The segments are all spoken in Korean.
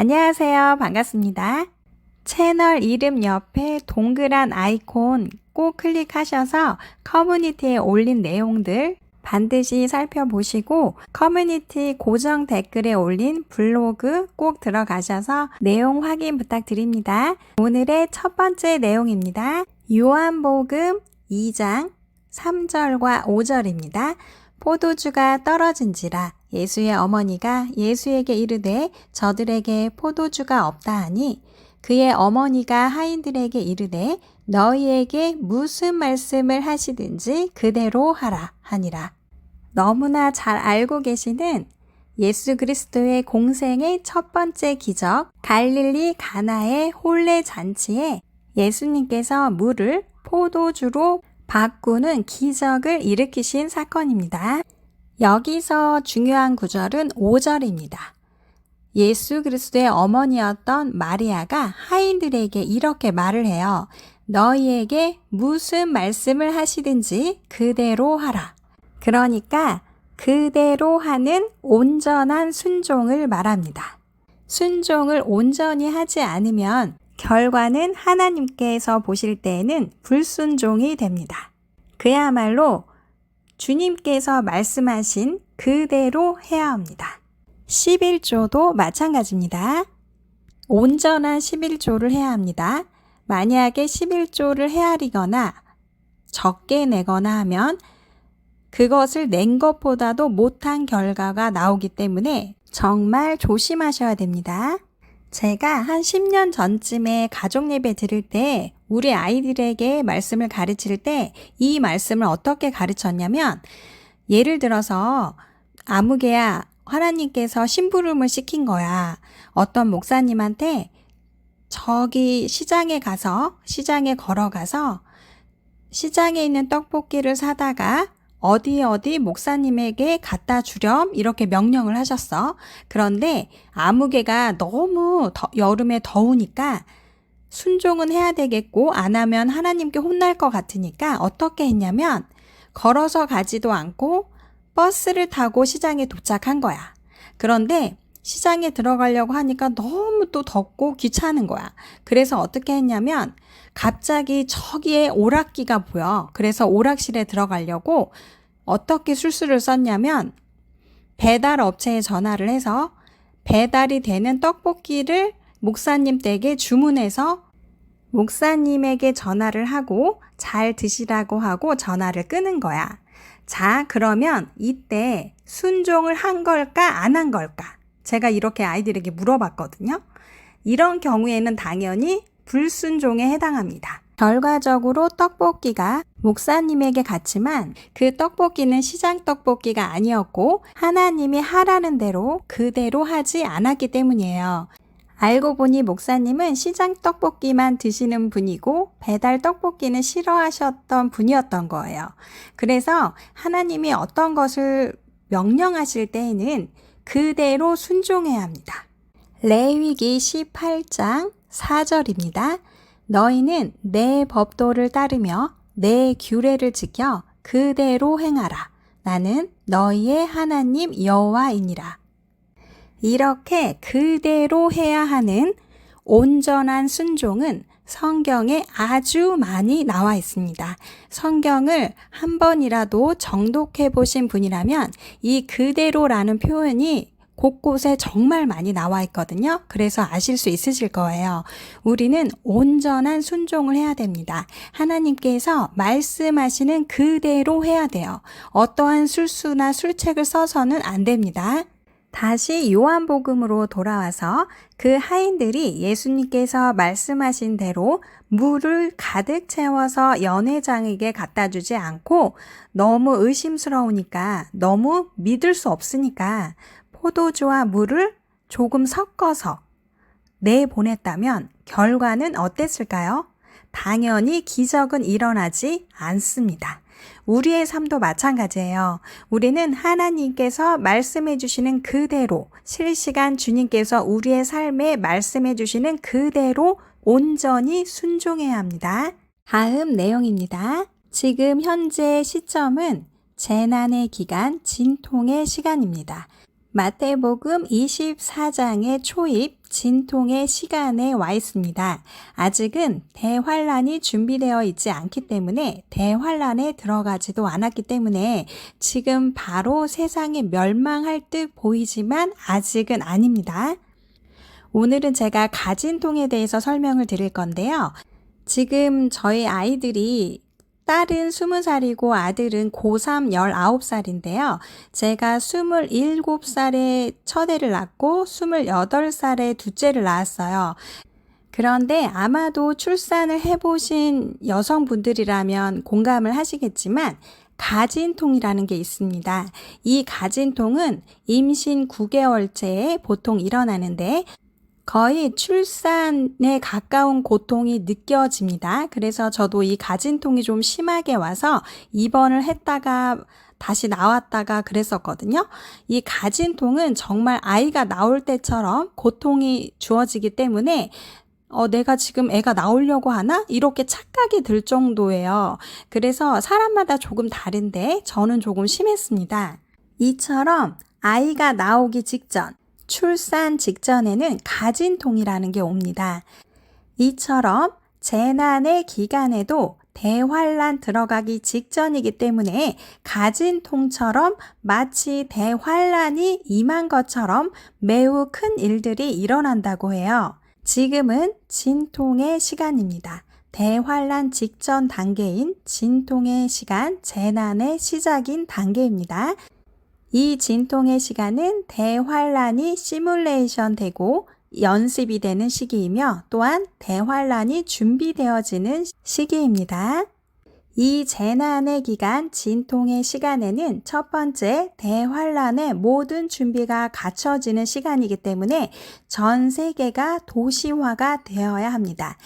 안녕하세요. 반갑습니다. 채널 이름 옆에 동그란 아이콘 꼭 클릭하셔서 커뮤니티에 올린 내용들 반드시 살펴보시고 커뮤니티 고정 댓글에 올린 블로그 꼭 들어가셔서 내용 확인 부탁드립니다. 오늘의 첫 번째 내용입니다. 요한복음 2장 3절과 5절입니다. 포도주가 떨어진지라 예수의 어머니가 예수에게 이르되 저들에게 포도주가 없다 하니 그의 어머니가 하인들에게 이르되 너희에게 무슨 말씀을 하시든지 그대로 하라 하니라. 너무나 잘 알고 계시는 예수 그리스도의 공생의 첫 번째 기적 갈릴리 가나의 혼례 잔치에 예수님께서 물을 포도주로 바꾸는 기적을 일으키신 사건입니다. 여기서 중요한 구절은 5절입니다. 예수 그리스도의 어머니였던 마리아가 하인들에게 이렇게 말을 해요. 너희에게 무슨 말씀을 하시든지 그대로 하라. 그러니까 그대로 하는 온전한 순종을 말합니다. 순종을 온전히 하지 않으면 결과는 하나님께서 보실 때에는 불순종이 됩니다. 그야말로 주님께서 말씀하신 그대로 해야 합니다. 11조도 마찬가지입니다. 온전한 11조를 해야 합니다. 만약에 11조를 헤아리거나 적게 내거나 하면 그것을 낸 것보다도 못한 결과가 나오기 때문에 정말 조심하셔야 됩니다. 제가 한 10년 전쯤에 가족 예배 드릴 때 우리 아이들에게 말씀을 가르칠 때 이 말씀을 어떻게 가르쳤냐면 예를 들어서 아무개야 하나님께서 심부름을 시킨 거야. 어떤 목사님한테 저기 시장에 가서 시장에 걸어가서 시장에 있는 떡볶이를 사다가 어디 어디 목사님에게 갖다 주렴 이렇게 명령을 하셨어. 그런데 아무개가 너무 더, 여름에 더우니까 순종은 해야 되겠고 안 하면 하나님께 혼날 것 같으니까 어떻게 했냐면 걸어서 가지도 않고 버스를 타고 시장에 도착한 거야. 그런데 시장에 들어가려고 하니까 너무 또 덥고 귀찮은 거야. 그래서 어떻게 했냐면 갑자기 저기에 오락기가 보여. 그래서 오락실에 들어가려고 어떻게 술수를 썼냐면 배달 업체에 전화를 해서 배달이 되는 떡볶이를 목사님 댁에 주문해서 목사님에게 전화를 하고 잘 드시라고 하고 전화를 끄는 거야. 자, 그러면 이때 순종을 한 걸까, 안 한 걸까? 제가 이렇게 아이들에게 물어봤거든요. 이런 경우에는 당연히 불순종에 해당합니다. 결과적으로 떡볶이가 목사님에게 갔지만 그 떡볶이는 시장 떡볶이가 아니었고 하나님이 하라는 대로 그대로 하지 않았기 때문이에요. 알고 보니 목사님은 시장 떡볶이만 드시는 분이고 배달 떡볶이는 싫어하셨던 분이었던 거예요. 그래서 하나님이 어떤 것을 명령하실 때에는 그대로 순종해야 합니다. 레위기 18장 4절입니다. 너희는 내 법도를 따르며 내 규례를 지켜 그대로 행하라. 나는 너희의 하나님 여호와이니라. 이렇게 그대로 해야 하는 온전한 순종은 성경에 아주 많이 나와 있습니다. 성경을 한 번이라도 정독해 보신 분이라면 이 그대로라는 표현이 곳곳에 정말 많이 나와 있거든요. 그래서 아실 수 있으실 거예요. 우리는 온전한 순종을 해야 됩니다. 하나님께서 말씀하시는 그대로 해야 돼요. 어떠한 술수나 술책을 써서는 안 됩니다. 다시 요한복음으로 돌아와서 그 하인들이 예수님께서 말씀하신 대로 물을 가득 채워서 연회장에게 갖다 주지 않고 너무 의심스러우니까 너무 믿을 수 없으니까 포도주와 물을 조금 섞어서 내보냈다면 결과는 어땠을까요? 당연히 기적은 일어나지 않습니다. 우리의 삶도 마찬가지예요. 우리는 하나님께서 말씀해 주시는 그대로 실시간 주님께서 우리의 삶에 말씀해 주시는 그대로 온전히 순종해야 합니다. 다음 내용입니다. 지금 현재 시점은 재난의 기간 진통의 시간입니다. 마태복음 24장의 초입 진통의 시간에 와 있습니다. 아직은 대환란이 준비되어 있지 않기 때문에 대환란에 들어가지도 않았기 때문에 지금 바로 세상이 멸망할 듯 보이지만 아직은 아닙니다. 오늘은 제가 가진통에 대해서 설명을 드릴 건데요. 지금 저희 아이들이 딸은 20살이고 아들은 고3 19살인데요. 제가 27살에 첫애를 낳고 28살에 둘째를 낳았어요. 그런데 아마도 출산을 해보신 여성분들이라면 공감을 하시겠지만 가진통이라는 게 있습니다. 이 가진통은 임신 9개월째에 보통 일어나는데 거의 출산에 가까운 고통이 느껴집니다. 그래서 저도 이 가진통이 좀 심하게 와서 입원을 했다가 다시 나왔다가 그랬었거든요. 이 가진통은 정말 아이가 나올 때처럼 고통이 주어지기 때문에 어, 내가 지금 애가 나오려고 하나? 이렇게 착각이 들 정도예요. 그래서 사람마다 조금 다른데 저는 조금 심했습니다. 이처럼 아이가 나오기 직전, 출산 직전에는 가진통이라는 게 옵니다. 이처럼 재난의 기간에도 대환란 들어가기 직전이기 때문에 가진통처럼 마치 대환란이 임한 것처럼 매우 큰 일들이 일어난다고 해요. 지금은 진통의 시간입니다. 대환란 직전 단계인 진통의 시간, 재난의 시작인 단계입니다. 이 진통의 시간은 대환란이 시뮬레이션 되고 연습이 되는 시기이며 또한 대환란이 준비되어지는 시기입니다. 이 재난의 기간 진통의 시간에는 첫 번째 대환란의 모든 준비가 갖춰지는 시간이기 때문에 전 세계가 도시화가 되어야 합니다.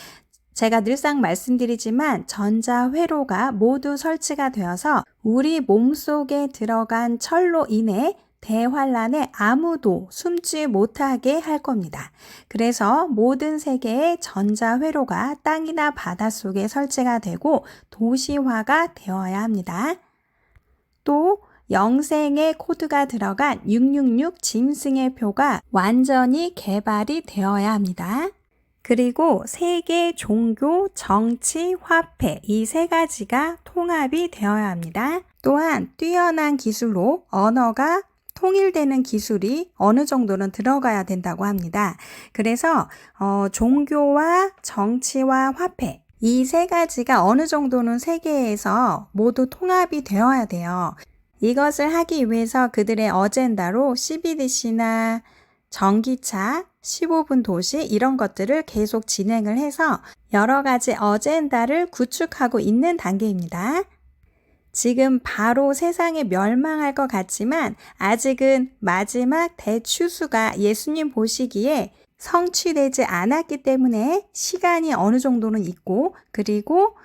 제가 늘상 말씀드리지만 전자회로가 모두 설치가 되어서 우리 몸속에 들어간 철로 인해 대환란에 아무도 숨지 못하게 할 겁니다. 그래서 모든 세계의 전자회로가 땅이나 바닷속에 설치가 되고 도시화가 되어야 합니다. 또 영생의 코드가 들어간 666 짐승의 표가 완전히 개발이 되어야 합니다. 그리고 세계 종교, 정치, 화폐 이 세 가지가 통합이 되어야 합니다. 또한 뛰어난 기술로 언어가 통일되는 기술이 어느 정도는 들어가야 된다고 합니다. 그래서 어, 종교와 정치와 화폐 이 세 가지가 어느 정도는 세계에서 모두 통합이 되어야 돼요. 이것을 하기 위해서 그들의 어젠다로 CBDC나 전기차, 15분 도시 이런 것들을 계속 진행을 해서 여러 가지 어젠다를 구축하고 있는 단계입니다. 지금 바로 세상에 멸망할 것 같지만 아직은 마지막 대추수가 예수님 보시기에 성취되지 않았기 때문에 시간이 어느 정도는 있고 그리고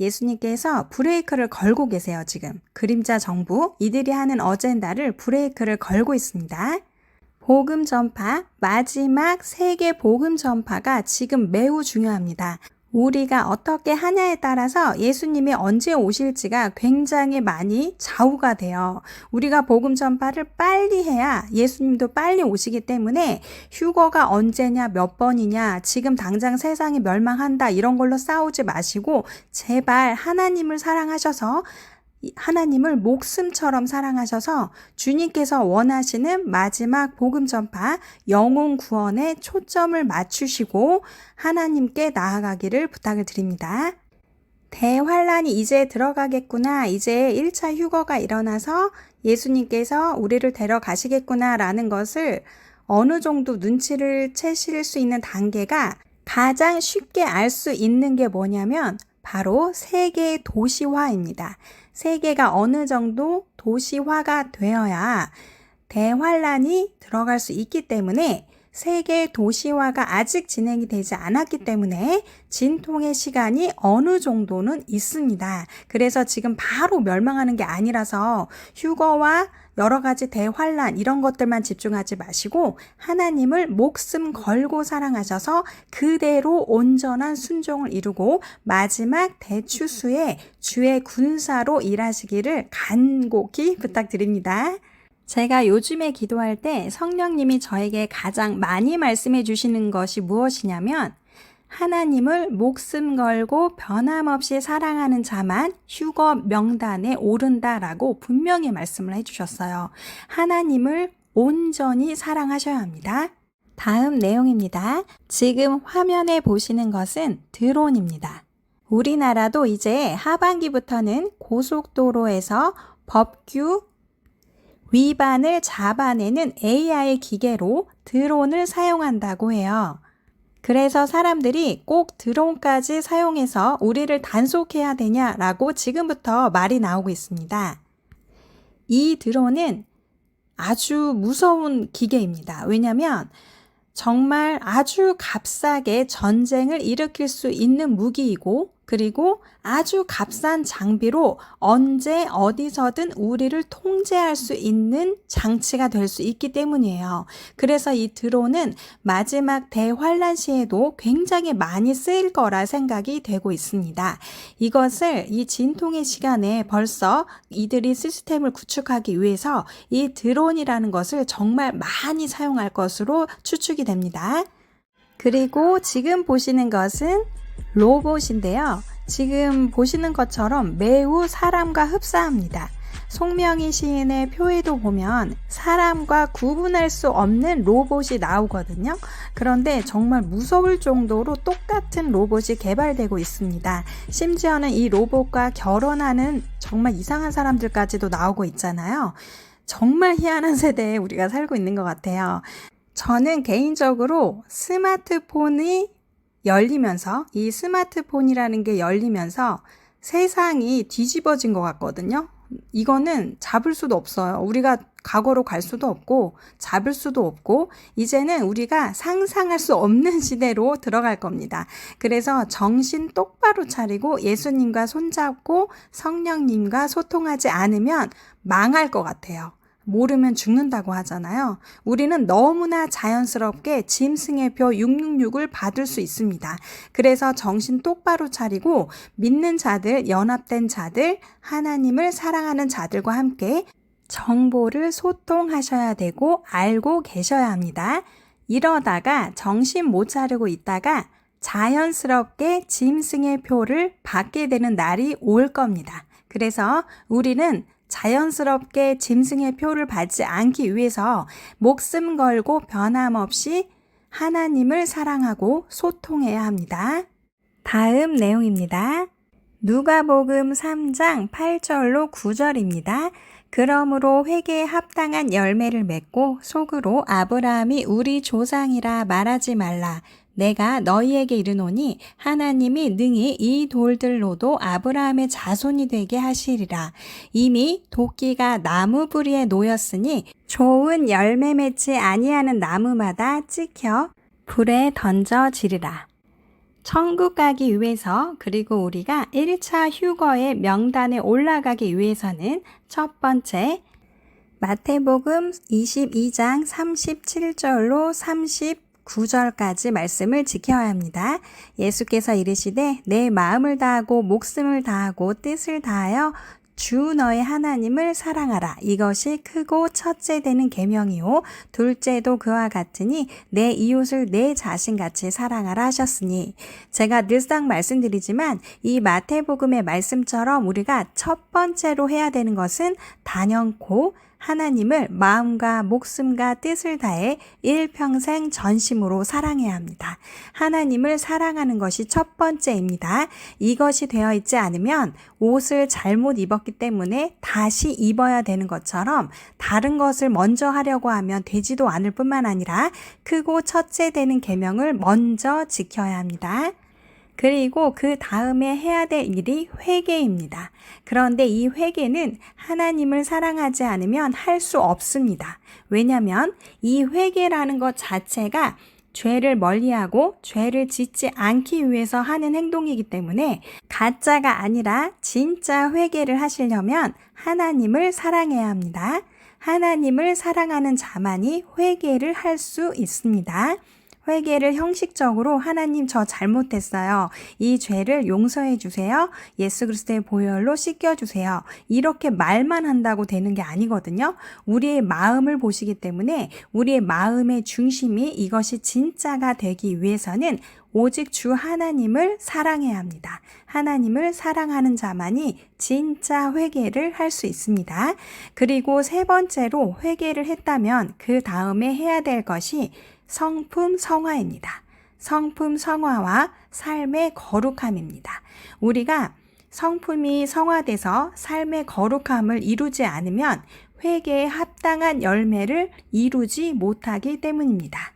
예수님께서 브레이크를 걸고 계세요, 지금. 그림자 정부, 이들이 하는 어젠다를 브레이크를 걸고 있습니다. 복음 전파, 마지막 세계 복음 전파가 지금 매우 중요합니다. 우리가 어떻게 하냐에 따라서 예수님이 언제 오실지가 굉장히 많이 좌우가 돼요. 우리가 복음 전파를 빨리 해야 예수님도 빨리 오시기 때문에 휴거가 언제냐, 몇 번이냐, 지금 당장 세상이 멸망한다, 이런 걸로 싸우지 마시고, 제발 하나님을 사랑하셔서 하나님을 목숨처럼 사랑하셔서 주님께서 원하시는 마지막 복음 전파 영혼 구원에 초점을 맞추시고 하나님께 나아가기를 부탁을 드립니다. 대환란이 이제 들어가겠구나. 이제 1차 휴거가 일어나서 예수님께서 우리를 데려가시겠구나 라는 것을 어느 정도 눈치를 채실 수 있는 단계가 가장 쉽게 알 수 있는 게 뭐냐면 바로 세계 도시화입니다. 세계가 어느 정도 도시화가 되어야 대환란이 들어갈 수 있기 때문에 세계 도시화가 아직 진행이 되지 않았기 때문에 진통의 시간이 어느 정도는 있습니다. 그래서 지금 바로 멸망하는 게 아니라서 휴거와 여러 가지 대환란 이런 것들만 집중하지 마시고 하나님을 목숨 걸고 사랑하셔서 그대로 온전한 순종을 이루고 마지막 대추수의 주의 군사로 일하시기를 간곡히 부탁드립니다. 제가 요즘에 기도할 때 성령님이 저에게 가장 많이 말씀해 주시는 것이 무엇이냐면 하나님을 목숨 걸고 변함없이 사랑하는 자만 휴거 명단에 오른다라고 분명히 말씀을 해 주셨어요. 하나님을 온전히 사랑하셔야 합니다. 다음 내용입니다. 지금 화면에 보시는 것은 드론입니다. 우리나라도 이제 하반기부터는 고속도로에서 법규 위반을 잡아내는 AI 기계로 드론을 사용한다고 해요. 그래서 사람들이 꼭 드론까지 사용해서 우리를 단속해야 되냐라고 지금부터 말이 나오고 있습니다. 이 드론은 아주 무서운 기계입니다. 왜냐하면 정말 아주 값싸게 전쟁을 일으킬 수 있는 무기이고 그리고 아주 값싼 장비로 언제 어디서든 우리를 통제할 수 있는 장치가 될 수 있기 때문이에요. 그래서 이 드론은 마지막 대환란 시에도 굉장히 많이 쓰일 거라 생각이 되고 있습니다. 이것을 이 진통의 시간에 벌써 이들이 시스템을 구축하기 위해서 이 드론이라는 것을 정말 많이 사용할 것으로 추측이 됩니다. 그리고 지금 보시는 것은 로봇인데요. 지금 보시는 것처럼 매우 사람과 흡사합니다. 송명희 시인의 표에도 보면 사람과 구분할 수 없는 로봇이 나오거든요. 그런데 정말 무서울 정도로 똑같은 로봇이 개발되고 있습니다. 심지어는 이 로봇과 결혼하는 정말 이상한 사람들까지도 나오고 있잖아요. 정말 희한한 세대에 우리가 살고 있는 것 같아요. 저는 개인적으로 스마트폰이 열리면서 이 스마트폰이라는 게 열리면서 세상이 뒤집어진 것 같거든요. 이거는 잡을 수도 없어요. 우리가 과거로 갈 수도 없고 잡을 수도 없고 이제는 우리가 상상할 수 없는 시대로 들어갈 겁니다. 그래서 정신 똑바로 차리고 예수님과 손잡고 성령님과 소통하지 않으면 망할 것 같아요. 모르면 죽는다고 하잖아요. 우리는 너무나 자연스럽게 짐승의 표 666을 받을 수 있습니다. 그래서 정신 똑바로 차리고 믿는 자들, 연합된 자들, 하나님을 사랑하는 자들과 함께 정보를 소통하셔야 되고 알고 계셔야 합니다. 이러다가 정신 못 차리고 있다가 자연스럽게 짐승의 표를 받게 되는 날이 올 겁니다. 그래서 우리는 자연스럽게 짐승의 표를 받지 않기 위해서 목숨 걸고 변함없이 하나님을 사랑하고 소통해야 합니다. 다음 내용입니다. 누가복음 3장 8절로 9절입니다. 그러므로 회개에 합당한 열매를 맺고 속으로 아브라함이 우리 조상이라 말하지 말라. 내가 너희에게 이르노니 하나님이 능히 이 돌들로도 아브라함의 자손이 되게 하시리라. 이미 도끼가 나무 뿌리에 놓였으니 좋은 열매 맺지 아니하는 나무마다 찍혀 불에 던져지리라. 천국 가기 위해서 그리고 우리가 1차 휴거의 명단에 올라가기 위해서는 첫 번째 마태복음 22장 37절로 30 9절까지 말씀을 지켜야 합니다. 예수께서 이르시되 내 마음을 다하고 목숨을 다하고 뜻을 다하여 주 너의 하나님을 사랑하라. 이것이 크고 첫째 되는 계명이요 둘째도 그와 같으니 내 이웃을 내 자신같이 사랑하라 하셨으니 제가 늘상 말씀드리지만 이 마태복음의 말씀처럼 우리가 첫 번째로 해야 되는 것은 단연코 하나님을 마음과 목숨과 뜻을 다해 일평생 전심으로 사랑해야 합니다. 하나님을 사랑하는 것이 첫 번째입니다. 이것이 되어 있지 않으면 옷을 잘못 입었기 때문에 다시 입어야 되는 것처럼 다른 것을 먼저 하려고 하면 되지도 않을 뿐만 아니라 크고 첫째 되는 계명을 먼저 지켜야 합니다. 그리고 그 다음에 해야 될 일이 회개입니다. 그런데 이 회개는 하나님을 사랑하지 않으면 할 수 없습니다. 왜냐하면 이 회개라는 것 자체가 죄를 멀리하고 죄를 짓지 않기 위해서 하는 행동이기 때문에 가짜가 아니라 진짜 회개를 하시려면 하나님을 사랑해야 합니다. 하나님을 사랑하는 자만이 회개를 할 수 있습니다. 회개를 형식적으로 하나님 저 잘못했어요. 이 죄를 용서해 주세요. 예수 그리스도의 보혈로 씻겨 주세요. 이렇게 말만 한다고 되는 게 아니거든요. 우리의 마음을 보시기 때문에 우리의 마음의 중심이 이것이 진짜가 되기 위해서는 오직 주 하나님을 사랑해야 합니다. 하나님을 사랑하는 자만이 진짜 회개를 할 수 있습니다. 그리고 세 번째로 회개를 했다면 그 다음에 해야 될 것이 성품 성화입니다. 성품 성화와 삶의 거룩함입니다. 우리가 성품이 성화돼서 삶의 거룩함을 이루지 않으면 회개에 합당한 열매를 이루지 못하기 때문입니다.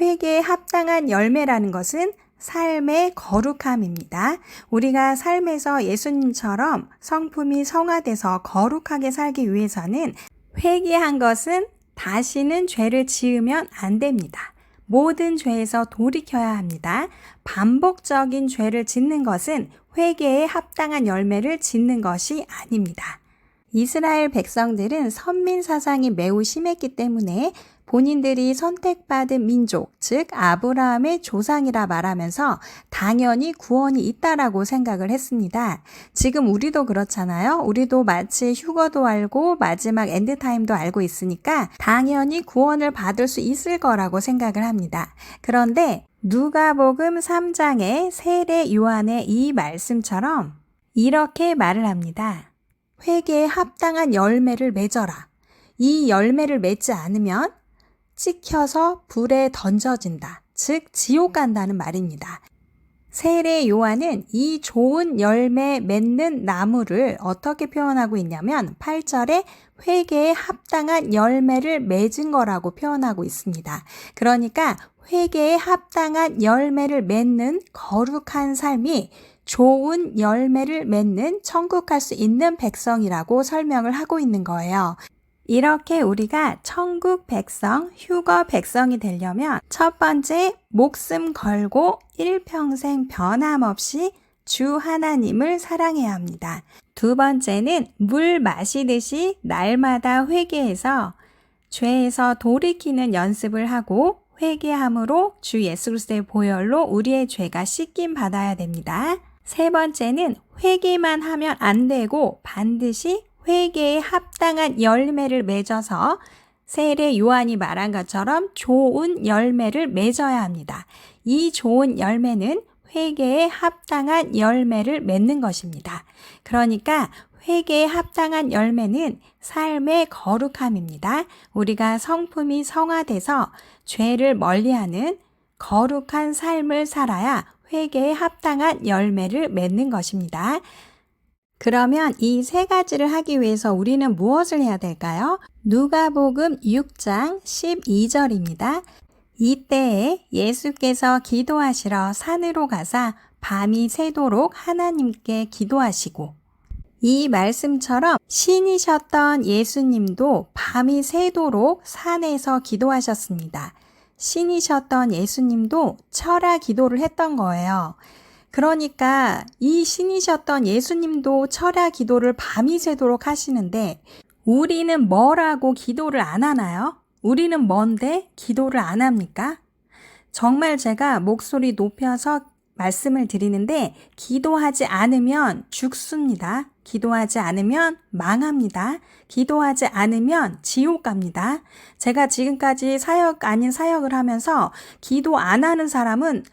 회개에 합당한 열매라는 것은 삶의 거룩함입니다. 우리가 삶에서 예수님처럼 성품이 성화돼서 거룩하게 살기 위해서는 회개한 것은 다시는 죄를 지으면 안 됩니다. 모든 죄에서 돌이켜야 합니다. 반복적인 죄를 짓는 것은 회개에 합당한 열매를 짓는 것이 아닙니다. 이스라엘 백성들은 선민 사상이 매우 심했기 때문에 본인들이 선택받은 민족, 즉 아브라함의 조상이라 말하면서 당연히 구원이 있다라고 생각을 했습니다. 지금 우리도 그렇잖아요. 우리도 마치 휴거도 알고 마지막 엔드타임도 알고 있으니까 당연히 구원을 받을 수 있을 거라고 생각을 합니다. 그런데 누가복음 3장의 세례 요한의 이 말씀처럼 이렇게 말을 합니다. 회개에 합당한 열매를 맺어라. 이 열매를 맺지 않으면 찍혀서 불에 던져진다. 즉, 지옥 간다는 말입니다. 세례 요한은 이 좋은 열매 맺는 나무를 어떻게 표현하고 있냐면 8절에 회개에 합당한 열매를 맺은 거라고 표현하고 있습니다. 그러니까 회개에 합당한 열매를 맺는 거룩한 삶이 좋은 열매를 맺는 천국 갈 수 있는 백성이라고 설명을 하고 있는 거예요. 이렇게 우리가 천국 백성, 휴거 백성이 되려면 첫 번째 목숨 걸고 일평생 변함없이 주 하나님을 사랑해야 합니다. 두 번째는 물 마시듯이 날마다 회개해서 죄에서 돌이키는 연습을 하고 회개함으로 주 예수 그리스도의 보혈로 우리의 죄가 씻김 받아야 됩니다. 세 번째는 회개만 하면 안 되고 반드시 회개에 합당한 열매를 맺어서 세례 요한이 말한 것처럼 좋은 열매를 맺어야 합니다. 이 좋은 열매는 회개에 합당한 열매를 맺는 것입니다. 그러니까 회개에 합당한 열매는 삶의 거룩함입니다. 우리가 성품이 성화돼서 죄를 멀리하는 거룩한 삶을 살아야 회개에 합당한 열매를 맺는 것입니다. 그러면 이 세 가지를 하기 위해서 우리는 무엇을 해야 될까요? 누가복음 6장 12절입니다. 이때에 예수께서 기도하시러 산으로 가사 밤이 새도록 하나님께 기도하시고 이 말씀처럼 신이셨던 예수님도 밤이 새도록 산에서 기도하셨습니다. 신이셨던 예수님도 철야 기도를 했던 거예요. 그러니까 이 신이셨던 예수님도 철야 기도를 밤이 새도록 하시는데 우리는 뭐라고 기도를 안 하나요? 우리는 뭔데 기도를 안 합니까? 정말 제가 목소리 높여서 말씀을 드리는데 기도하지 않으면 죽습니다. 기도하지 않으면 망합니다. 기도하지 않으면 지옥 갑니다. 제가 지금까지 사역 아닌 사역을 하면서 기도 안 하는 사람은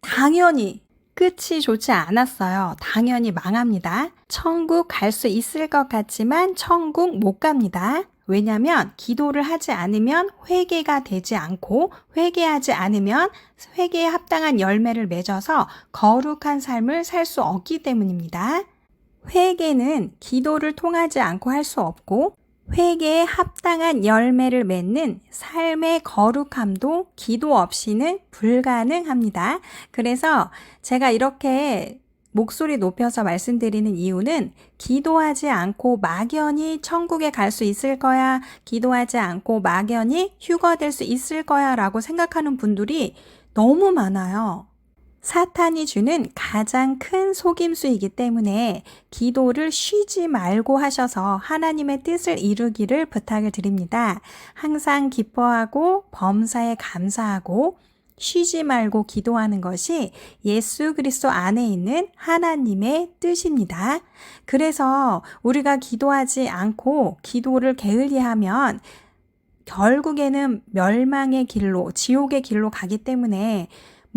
당연히 끝이 좋지 않았어요. 당연히 망합니다. 천국 갈 수 있을 것 같지만 천국 못 갑니다. 왜냐면 기도를 하지 않으면 회개가 되지 않고 회개하지 않으면 회개에 합당한 열매를 맺어서 거룩한 삶을 살 수 없기 때문입니다. 회개는 기도를 통하지 않고 할 수 없고 회개에 합당한 열매를 맺는 삶의 거룩함도 기도 없이는 불가능합니다. 그래서 제가 이렇게 목소리 높여서 말씀드리는 이유는 기도하지 않고 막연히 천국에 갈 수 있을 거야, 기도하지 않고 막연히 휴거될 수 있을 거야 라고 생각하는 분들이 너무 많아요. 사탄이 주는 가장 큰 속임수이기 때문에 기도를 쉬지 말고 하셔서 하나님의 뜻을 이루기를 부탁을 드립니다. 항상 기뻐하고 범사에 감사하고 쉬지 말고 기도하는 것이 예수 그리스도 안에 있는 하나님의 뜻입니다. 그래서 우리가 기도하지 않고 기도를 게을리하면 결국에는 멸망의 길로, 지옥의 길로 가기 때문에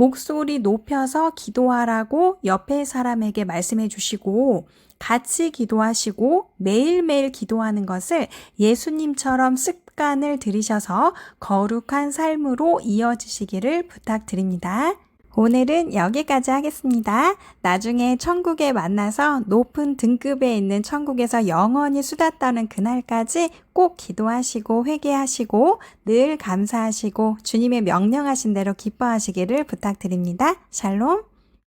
목소리 높여서 기도하라고 옆에 사람에게 말씀해 주시고 같이 기도하시고 매일매일 기도하는 것을 예수님처럼 습관을 들이셔서 거룩한 삶으로 이어지시기를 부탁드립니다. 오늘은 여기까지 하겠습니다. 나중에 천국에 만나서 높은 등급에 있는 천국에서 영원히 수다 떠는 그날까지 꼭 기도하시고 회개하시고 늘 감사하시고 주님의 명령하신 대로 기뻐하시기를 부탁드립니다. 샬롬.